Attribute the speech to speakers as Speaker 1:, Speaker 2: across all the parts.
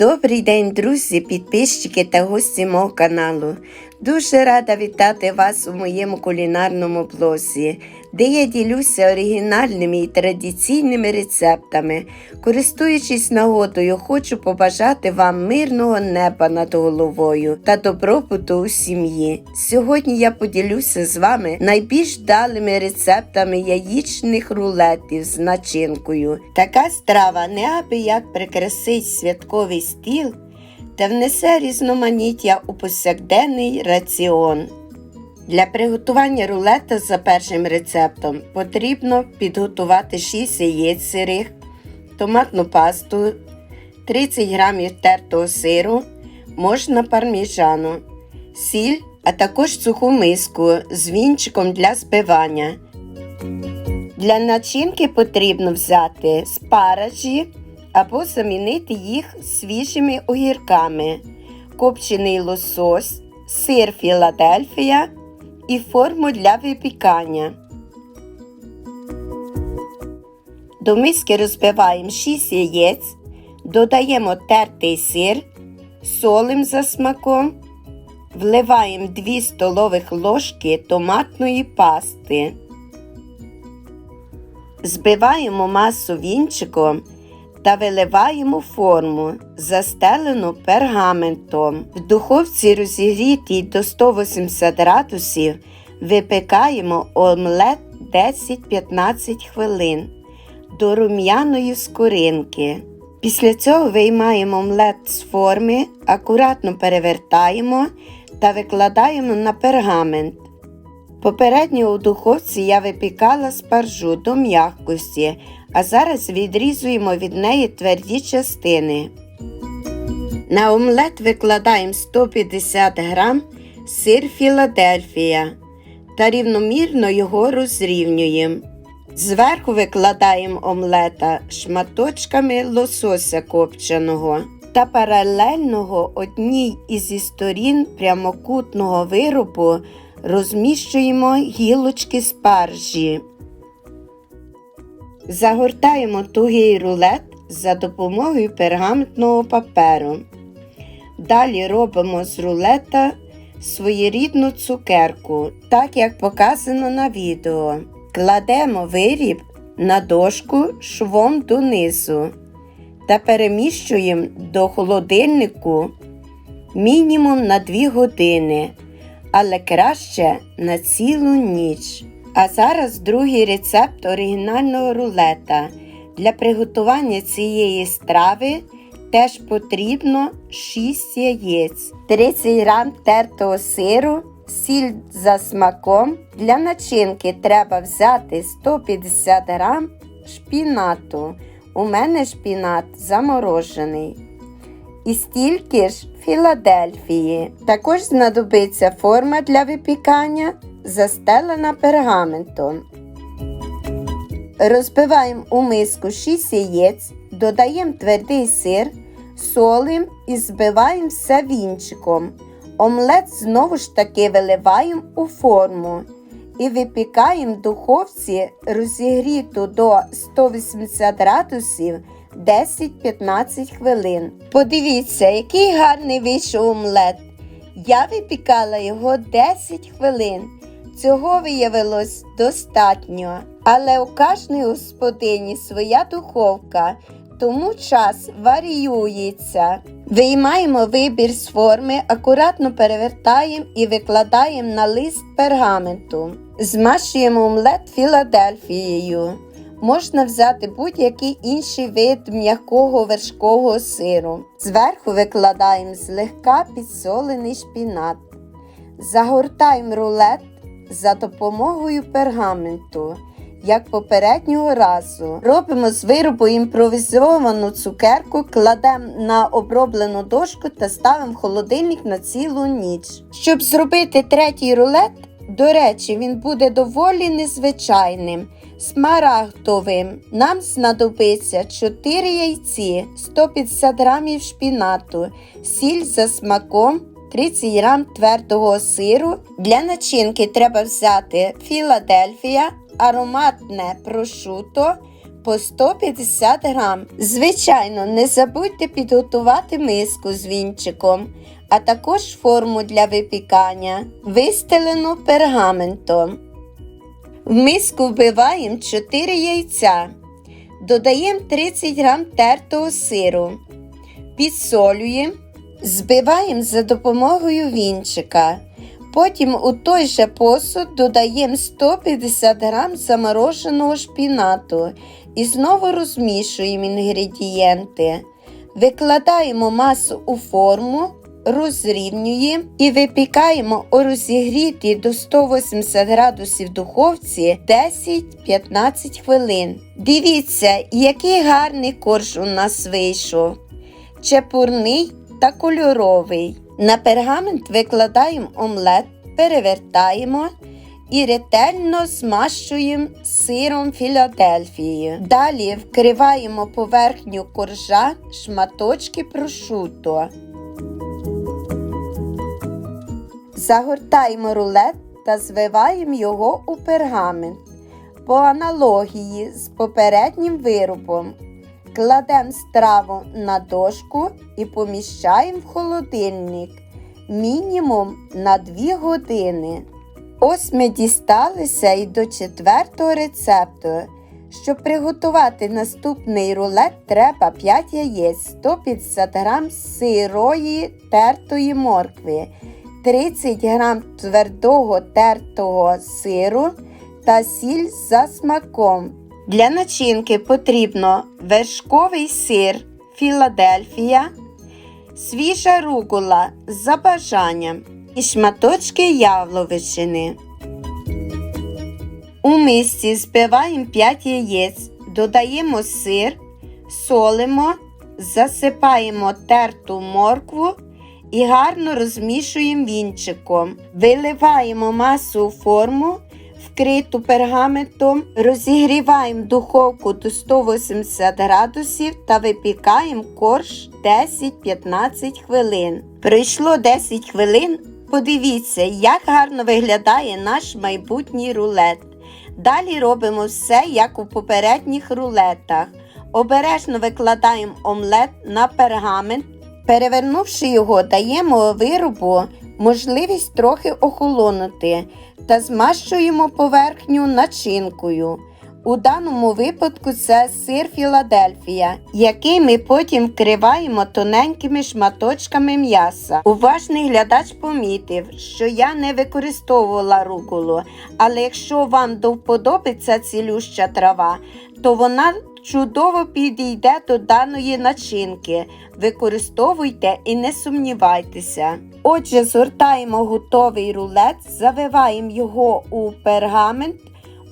Speaker 1: Добрий день, друзі, підписчики та гості мого каналу. Дуже рада вітати вас у моєму кулінарному блозі, де я ділюся оригінальними і традиційними рецептами. Користуючись нагодою, хочу побажати вам мирного неба над головою та добробуту у сім'ї. Сьогодні я поділюся з вами найбільш вдалими рецептами яєчних рулетів з начинкою. Така страва неабияк прикрасить святковий стіл та внесе різноманіття у повсякденний раціон. Для приготування рулета за першим рецептом потрібно підготувати 6 яєць сирих, томатну пасту, 30 г тертого сиру, можна парміжану, сіль, а також суху миску з вінчиком для збивання. Для начинки потрібно взяти спаражі або замінити їх свіжими огірками, копчений лосось, сир Філадельфія і форму для випікання. До миски розбиваємо 6 яєць, додаємо тертий сир, солим за смаком, вливаємо 2 столових ложки томатної пасти. Збиваємо масу вінчиком та виливаємо форму, застелену пергаментом. В духовці розігрітій до 180 градусів випікаємо омлет 10-15 хвилин до рум'яної скоринки. Після цього виймаємо омлет з форми, акуратно перевертаємо та викладаємо на пергамент. Попередньо у духовці я випікала спаржу до м'якості, а зараз відрізуємо від неї тверді частини. На омлет викладаємо 150 г сир Філадельфія та рівномірно його розрівнюємо. Зверху викладаємо омлета шматочками лосося копченого та паралельного одній із сторін прямокутного виробу розміщуємо гілочки спаржі. Загортаємо тугий рулет за допомогою пергаментного паперу. Далі робимо з рулета своєрідну цукерку, так як показано на відео. Кладемо виріб на дошку швом донизу та переміщуємо до холодильнику мінімум на 2 години, але краще на цілу ніч. А зараз другий рецепт оригінального рулета. Для приготування цієї страви теж потрібно 6 яєць, 30 г тертого сиру, сіль за смаком. Для начинки треба взяти 150 г шпінату. У мене шпінат заморожений. І стільки ж Філадельфії. Також знадобиться форма для випікання, застелена пергаментом. Розбиваємо у миску 6 яєць, додаємо твердий сир, солим і збиваємо все вінчиком. Омлет знову ж таки виливаємо у форму і випікаємо в духовці розігріту до 180 градусів 10-15 хвилин. Подивіться, який гарний вийшов омлет. Я випікала його 10 хвилин. Цього виявилось достатньо. Але у кожній господині своя духовка, тому час варіюється. Виймаємо вибір з форми, акуратно перевертаємо і викладаємо на лист пергаменту. Змащуємо омлет Філадельфією. Можна взяти будь-який інший вид м'якого вершкового сиру. Зверху викладаємо злегка підсолений шпінат. Загортаємо рулет за допомогою пергаменту, як попереднього разу. Робимо з виробу імпровізовану цукерку, кладемо на оброблену дошку та ставимо в холодильник на цілу ніч. Щоб зробити третій рулет, до речі, він буде доволі незвичайним. Смарагдовим нам знадобиться 4 яйці, 150 г шпінату, сіль за смаком, 30 грам твердого сиру. Для начинки треба взяти Філадельфія, ароматне прошуто, по 150 грам. Звичайно, не забудьте підготувати миску з вінчиком, а також форму для випікання, вистелену пергаментом. В миску вбиваємо 4 яйця. Додаємо 30 грам тертого сиру. Підсолюємо, збиваємо за допомогою вінчика. Потім у той же посуд додаємо 150 грам замороженого шпінату і знову розмішуємо інгредієнти. Викладаємо масу у форму, розрівнюємо і випікаємо у розігрітій до 180 градусів духовці 10-15 хвилин. Дивіться, який гарний корж у нас вийшов. Чепурний та кольоровий. На пергамент викладаємо омлет, перевертаємо і ретельно змащуємо сиром Філадельфії. Далі вкриваємо поверхню коржа шматочки прошуто. Загортаємо рулет та звиваємо його у пергамент. По аналогії з попереднім виробом. Кладемо страву на дошку і поміщаємо в холодильник мінімум на 2 години. Ось ми дісталися і до четвертого рецепту. Щоб приготувати наступний рулет, треба 5 яєць, 150 г сирої тертої моркви, 30 г твердого тертого сиру та сіль за смаком. Для начинки потрібно вершковий сир Філадельфія, свіжа ругула за бажанням і шматочки явловичини. У мисці збиваємо 5 яєць, додаємо сир, солимо, засипаємо терту моркву і гарно розмішуємо вінчиком. Виливаємо масу у форму, вкриту пергаментом, розігріваємо духовку до 180 градусів та випікаємо корж 10-15 хвилин. Пройшло 10 хвилин. Подивіться, як гарно виглядає наш майбутній рулет. Далі робимо все, як у попередніх рулетах. Обережно викладаємо омлет на пергамент. Перевернувши його, даємо виробу можливість трохи охолонути та змащуємо поверхню начинкою. У даному випадку це сир Філадельфія, який ми потім вкриваємо тоненькими шматочками м'яса. Уважний глядач помітив, що я не використовувала ругулу, але якщо вам до цілюща трава, то вона чудово підійде до даної начинки. Використовуйте і не сумнівайтеся. Отже, згортаємо готовий рулет, завиваємо його у пергамент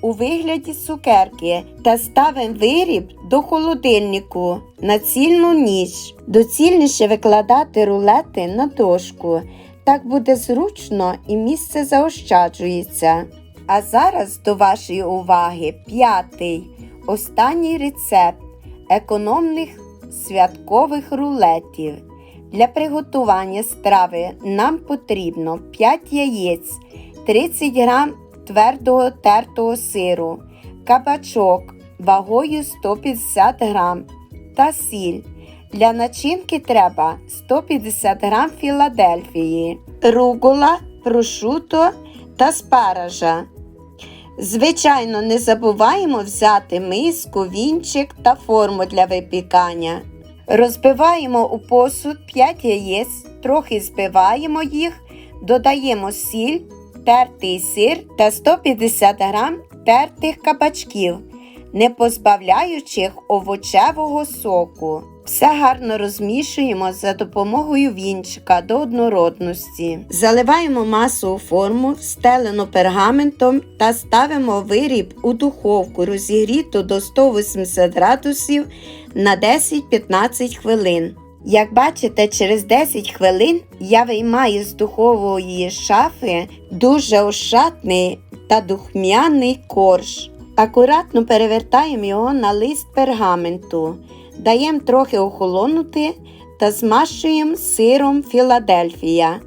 Speaker 1: у вигляді цукерки та ставимо виріб до холодильнику на цільну ніч. Доцільніше викладати рулети на дошку. Так буде зручно і місце заощаджується. А зараз до вашої уваги п'ятий, останній рецепт економних святкових рулетів. Для приготування страви нам потрібно 5 яєць, 30 г твердого тертого сиру, кабачок вагою 150 г та сіль. Для начинки треба 150 г Філадельфії, ругула, прошуто та спаража. Звичайно, не забуваємо взяти миску, вінчик та форму для випікання. Розбиваємо у посуд 5 яєць, трохи збиваємо їх, додаємо сіль, тертий сир та 150 г тертих кабачків, не позбавляючи овочевого соку. Все гарно розмішуємо за допомогою вінчика до однородності. Заливаємо масу у форму, встелену пергаментом та ставимо виріб у духовку розігріту до 180 градусів на 10-15 хвилин. Як бачите, через 10 хвилин я виймаю з духової шафи дуже ошатний та духмяний корж. Акуратно перевертаємо його на лист пергаменту, даємо трохи охолонути та змащуємо сиром Філадельфія.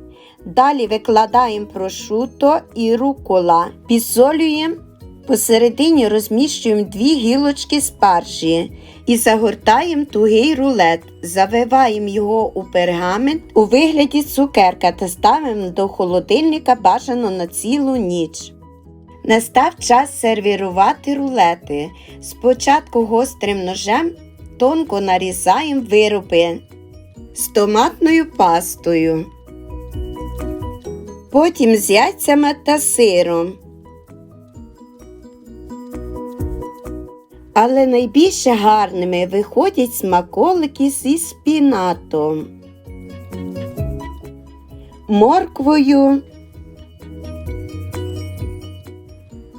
Speaker 1: Далі викладаємо прошуто і рукола, підсолюємо Посередині розміщуємо дві гілочки спаржі і загортаємо тугий рулет, завиваємо його у пергамент у вигляді цукерка та ставимо до холодильника бажано на цілу ніч. Настав час сервірувати рулети. Спочатку гострим ножем тонко нарізаємо вироби з томатною пастою. Потім з яйцями та сиром. Але найбільше гарними виходять смаколики зі спінатом, морквою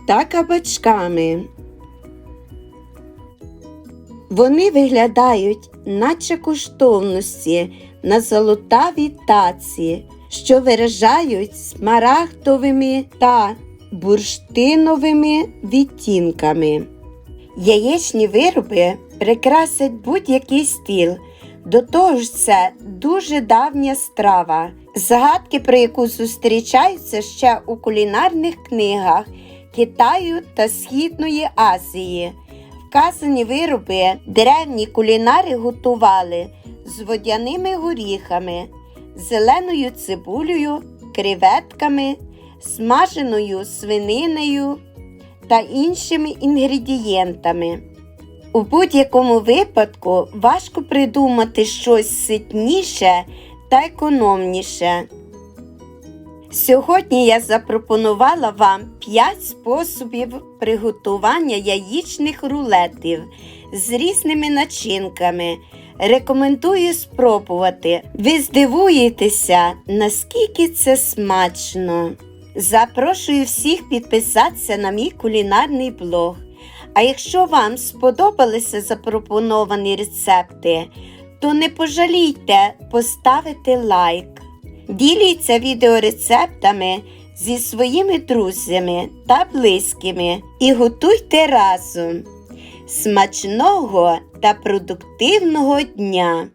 Speaker 1: та кабачками. Вони виглядають, наче коштовності на золотавій таці, що виражають смарагдовими та бурштиновими відтінками. Яєчні вироби прикрасять будь-який стіл. До того ж, це дуже давня страва, загадки, про яку зустрічаються ще у кулінарних книгах Китаю та Східної Азії. Вказані вироби древні кулінари готували з водяними горіхами, зеленою цибулею, креветками, смаженою свининою та іншими інгредієнтами. У будь-якому випадку важко придумати щось ситніше та економніше. Сьогодні я запропонувала вам 5 способів приготування яєчних рулетів з різними начинками. Рекомендую спробувати. Ви здивуєтеся, наскільки це смачно. Запрошую всіх підписатися на мій кулінарний блог. А якщо вам сподобалися запропоновані рецепти, то не пожалійте поставити лайк. Діліться відеорецептами зі своїми друзями та близькими і готуйте разом. Смачного та продуктивного дня!